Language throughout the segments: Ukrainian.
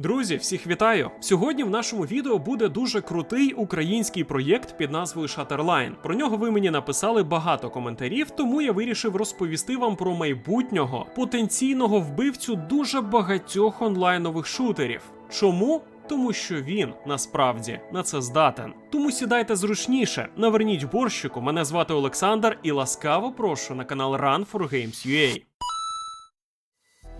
Друзі, всіх вітаю! Сьогодні в нашому відео буде дуже крутий український проєкт під назвою Shutterline. Про нього ви мені написали багато коментарів, тому я вирішив розповісти вам про майбутнього потенційного вбивцю дуже багатьох онлайнових шутерів. Чому? Тому що він насправді на це здатен. Тому сідайте зручніше, наверніть борщику. Мене звати Олександр і ласкаво прошу на канал Run for Games UA.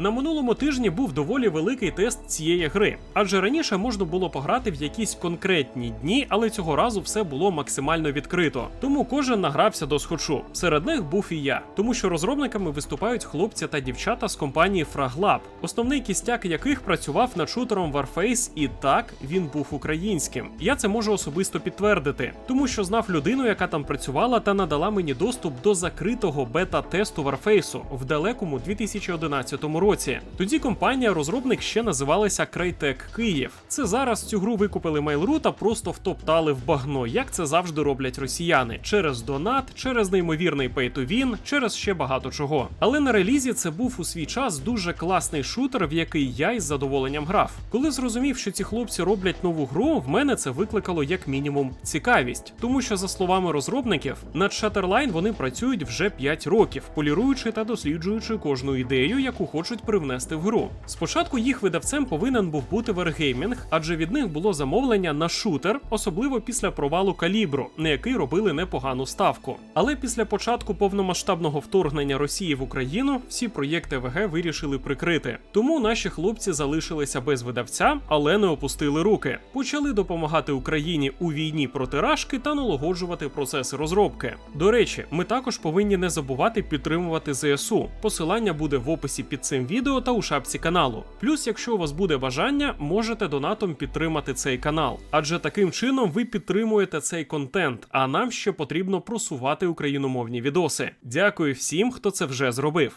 На минулому тижні був доволі великий тест цієї гри, адже раніше можна було пограти в якісь конкретні дні, але цього разу все було максимально відкрито. Тому кожен награвся до схочу. Серед них був і я, тому що розробниками виступають хлопці та дівчата з компанії FragLab, основний кістяк яких працював над шутером Warface, і так він був українським. Я це можу особисто підтвердити, тому що знав людину, яка там працювала та надала мені доступ до закритого бета-тесту Warface в далекому 2011 році. Тоді компанія-розробник ще називалася Crytek Київ. Це зараз цю гру викупили Mail.ru та просто втоптали в багно, як це завжди роблять росіяни, через донат, через неймовірний pay-to-win, через ще багато чого. Але на релізі це був у свій час дуже класний шутер, в який я із задоволенням грав. Коли зрозумів, що ці хлопці роблять нову гру, в мене це викликало як мінімум цікавість, тому що за словами розробників, над Shutterline вони працюють вже 5 років, поліруючи та досліджуючи кожну ідею, яку хочуть привнести в гру. Спочатку їх видавцем повинен був бути Wargaming, адже від них було замовлення на шутер, особливо після провалу калібру, на який робили непогану ставку. Але після початку повномасштабного вторгнення Росії в Україну всі проєкти ВГ вирішили прикрити. Тому наші хлопці залишилися без видавця, але не опустили руки. Почали допомагати Україні у війні проти рашки та налагоджувати процеси розробки. До речі, ми також повинні не забувати підтримувати ЗСУ. Посилання буде в описі під цим відео та у шапці каналу. Плюс, якщо у вас буде бажання, можете донатом підтримати цей канал, адже таким чином ви підтримуєте цей контент. А нам ще потрібно просувати україномовні відоси. Дякую всім, хто це вже зробив.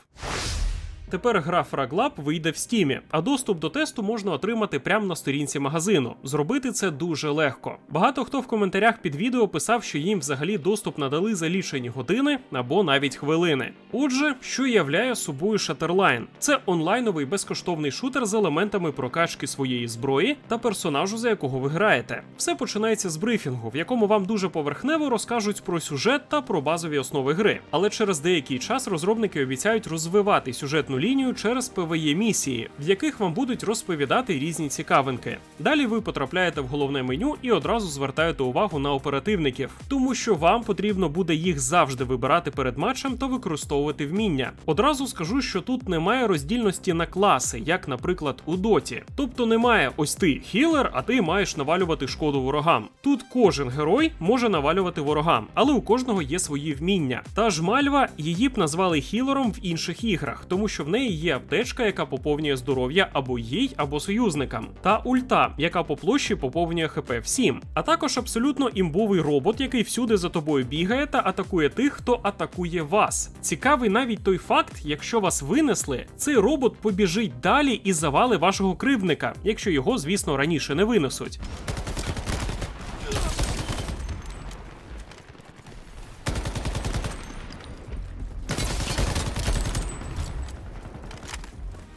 Тепер гра FragLab вийде в стімі, а доступ до тесту можна отримати прямо на сторінці магазину. Зробити це дуже легко. Багато хто в коментарях під відео писав, що їм взагалі доступ надали за лічені години або навіть хвилини. Отже, що являє собою Shutterline? Це онлайновий безкоштовний шутер з елементами прокачки своєї зброї та персонажу, за якого ви граєте. Все починається з брифінгу, в якому вам дуже поверхнево розкажуть про сюжет та про базові основи гри. Але через деякий час розробники обіцяють розвивати сюжетну лінію через ПВЄ місії, в яких вам будуть розповідати різні цікавинки. Далі ви потрапляєте в головне меню і одразу звертаєте увагу на оперативників, тому що вам потрібно буде їх завжди вибирати перед матчем та використовувати вміння. Одразу скажу, що тут немає роздільності на класи, як, наприклад, у доті. Тобто немає ось ти хілер, а ти маєш навалювати шкоду ворогам. Тут кожен герой може навалювати ворогам, але у кожного є свої вміння. Та ж мальва її б назвали хілером в інших іграх, тому що в неї є аптечка, яка поповнює здоров'я або їй, або союзникам, та ульта, яка по площі поповнює ХП всім. А також абсолютно імбовий робот, який всюди за тобою бігає та атакує тих, хто атакує вас. Цікавий навіть той факт, якщо вас винесли, цей робот побіжить далі і завали вашого кривдника, якщо його, звісно, раніше не винесуть.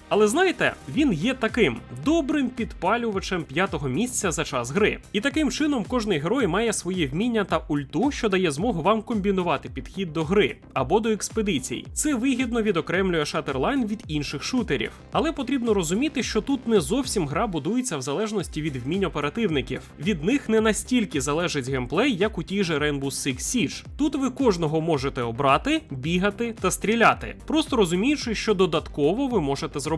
Але знаєте, він є таким добрим підпалювачем п'ятого місця за час гри. І таким чином кожний герой має свої вміння та ульту, що дає змогу вам комбінувати підхід до гри або до експедицій. Це вигідно відокремлює Shutterline від інших шутерів. Але потрібно розуміти, що тут не зовсім гра будується в залежності від вмінь оперативників. Від них не настільки залежить геймплей, як у тій же Rainbow Six Siege. Тут ви кожного можете обрати, бігати та стріляти, просто розуміючи, що додатково ви можете зробити.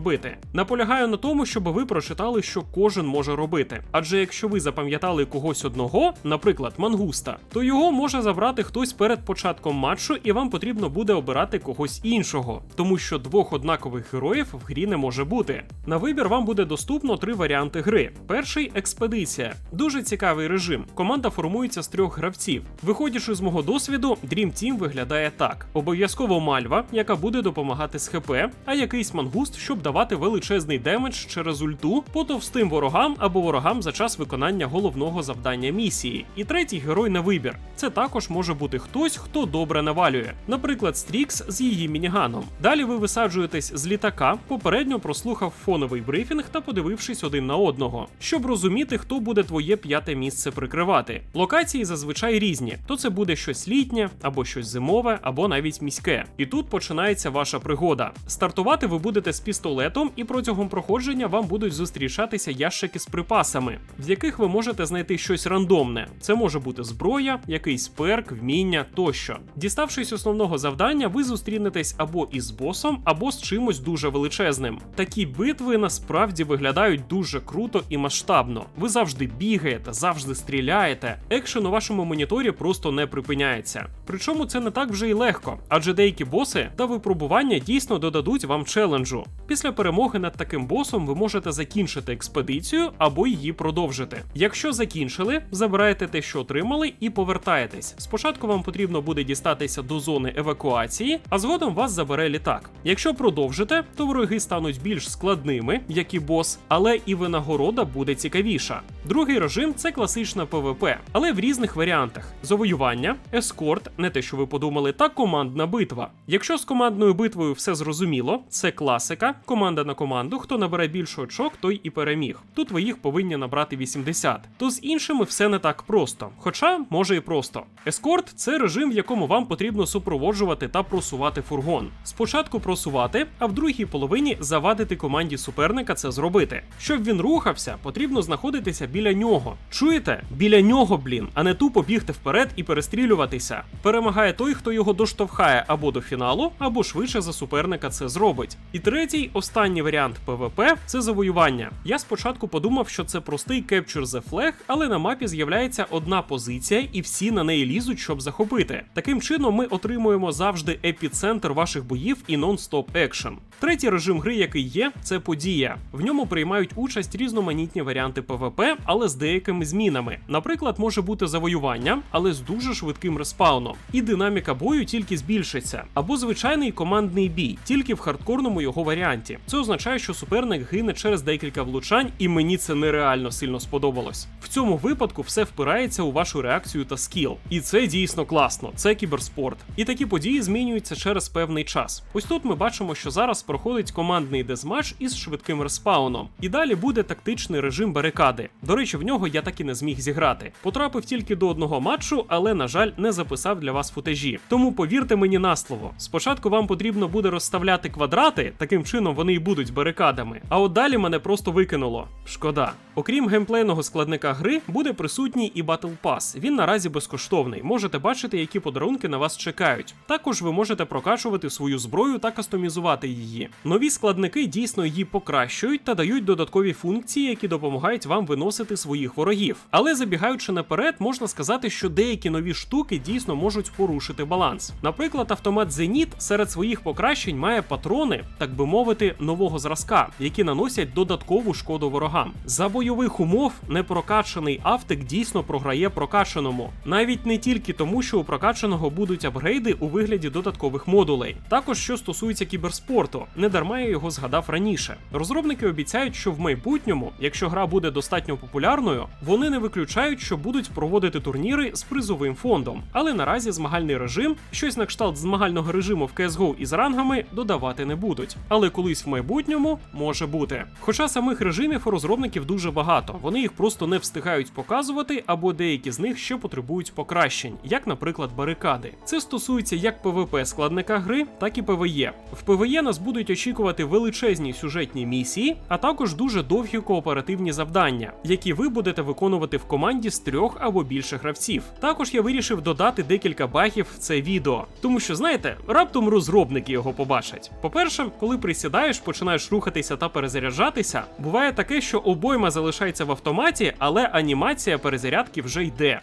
Наполягаю на тому, щоб ви прочитали, що кожен може робити. Адже якщо ви запам'ятали когось одного, наприклад, мангуста, то його може забрати хтось перед початком матчу, і вам потрібно буде обирати когось іншого, тому що двох однакових героїв в грі не може бути. На вибір вам буде доступно три варіанти гри. Перший експедиція. Дуже цікавий режим. Команда формується з трьох гравців. Виходячи з мого досвіду, Dream Team виглядає так: обов'язково мальва, яка буде допомагати з ХП, а якийсь мангуст, щоб давати величезний демедж через ульту по товстим ворогам або ворогам за час виконання головного завдання місії. І третій герой на вибір. Це також може бути хтось, хто добре навалює, наприклад, Стрікс з її мініганом. Далі ви висаджуєтесь з літака, попередньо прослухав фоновий брифінг та подивившись один на одного, щоб розуміти, хто буде твоє п'яте місце прикривати. Локації зазвичай різні: то це буде щось літнє, або щось зимове, або навіть міське. І тут починається ваша пригода. Стартувати ви будете з пістолетом, і протягом проходження вам будуть зустрічатися ящики з припасами, в яких ви можете знайти щось рандомне. Це може бути зброя, якийсь перк, вміння тощо. Діставшись основного завдання, ви зустрінетесь або із босом, або з чимось дуже величезним. Такі битви насправді виглядають дуже круто і масштабно. Ви завжди бігаєте, завжди стріляєте. Екшен у вашому моніторі просто не припиняється. Причому це не так вже й легко, адже деякі боси та випробування дійсно додадуть вам челенджу. Після перемоги над таким босом ви можете закінчити експедицію або її продовжити. Якщо закінчили, забираєте те, що отримали, і повертаєтесь. Спочатку вам потрібно буде дістатися до зони евакуації, а згодом вас забере літак. Якщо продовжите, то вороги стануть більш складними, як і бос, але і винагорода буде цікавіша. Другий режим це класична ПВП, але в різних варіантах: завоювання, ескорт, не те, що ви подумали, та командна битва. Якщо з командною битвою все зрозуміло, це класика, команда на команду. Хто набере більше очок, той і переміг. Тут ви їх повинні набрати 80. То з іншими все не так просто. Хоча може і просто. Ескорт це режим, в якому вам потрібно супроводжувати та просувати фургон. Спочатку просувати, а в другій половині завадити команді суперника це зробити. Щоб він рухався, потрібно знаходитися біля нього. Чуєте? Біля нього, блін, а не тупо бігти вперед і перестрілюватися. Перемагає той, хто його доштовхає або до фіналу, або швидше за суперника це зробить. І третій, варіант ПВП це завоювання. Я спочатку подумав, що це простий Capture the Flag, але на мапі з'являється одна позиція, і всі на неї лізуть, щоб захопити. Таким чином, ми отримуємо завжди епіцентр ваших боїв і нон-стоп екшен. Третій режим гри, який є, це подія. В ньому приймають участь різноманітні варіанти ПВП, але з деякими змінами. Наприклад, може бути завоювання, але з дуже швидким респауном. І динаміка бою тільки збільшиться. Або звичайний командний бій, тільки в хардкорному його варіанті. Це означає, що суперник гине через декілька влучань, і мені це нереально сильно сподобалось. В цьому випадку все впирається у вашу реакцію та скіл. І це дійсно класно. Це кіберспорт. І такі події змінюються через певний час. Ось тут ми бачимо, що зараз проходить командний дезматч із швидким респауном. І далі буде тактичний режим барикади. До речі, в нього я так і не зміг зіграти. Потрапив тільки до одного матчу, але, на жаль, не записав для вас футажі. Тому повірте мені на слово. Спочатку вам потрібно буде розставляти квадрати, таким чином вони і будуть барикадами. А от далі мене просто викинуло. Шкода. Окрім геймплейного складника гри, буде присутній і Battle Pass. Він наразі безкоштовний. Можете бачити, які подарунки на вас чекають. Також ви можете прокачувати свою зброю та кастомізувати її. Нові складники дійсно її покращують та дають додаткові функції, які допомагають вам виносити своїх ворогів. Але забігаючи наперед, можна сказати, що деякі нові штуки дійсно можуть порушити баланс. Наприклад, автомат Зеніт серед своїх покращень має патрони, так би мовити, нового зразка, які наносять додаткову шкоду ворогам. За бойових умов непрокачаний автик дійсно програє прокачаному, навіть не тільки тому, що у прокачаного будуть апгрейди у вигляді додаткових модулей. Також що стосується кіберспорту, не дарма я його згадав раніше. Розробники обіцяють, що в майбутньому, якщо гра буде достатньо популярною, вони не виключають, що будуть проводити турніри з призовим фондом. Але наразі змагальний режим, щось на кшталт змагального режиму в CSGO із рангами додавати не будуть. Але колись в майбутньому може бути. Хоча самих режимів у розробників дуже багато, вони їх просто не встигають показувати, або деякі з них ще потребують покращень, як, наприклад, барикади. Це стосується як PvP складника гри, так і PvE. В PvE нас будуть очікувати величезні сюжетні місії, а також дуже довгі кооперативні завдання, які ви будете виконувати в команді з трьох або більше гравців. Також я вирішив додати декілька багів в це відео, тому що знаєте, раптом розробники його побачать. По-перше, коли присідаєш, починаєш рухатися та перезаряджатися, буває таке, що обойма залишається в автоматі, але анімація перезарядки вже йде.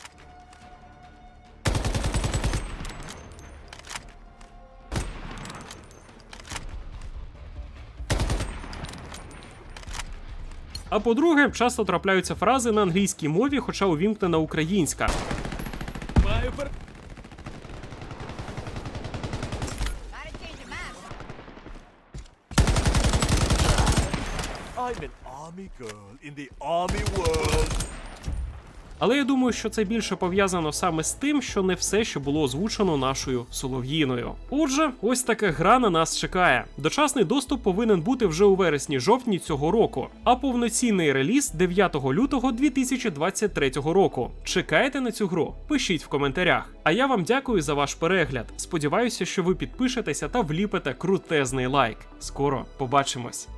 А по-друге, часто трапляються фрази на англійській мові, хоча увімкнена українська. Army girl in the army world. Але я думаю, що це більше пов'язано саме з тим, що не все, що було озвучено нашою солов'їною. Отже, ось така гра на нас чекає. Дочасний доступ повинен бути вже у вересні-жовтні цього року, а повноцінний реліз 9 лютого 2023 року. Чекаєте на цю гру? Пишіть в коментарях. А я вам дякую за ваш перегляд. Сподіваюся, що ви підпишетеся та вліпите крутезний лайк. Скоро побачимось.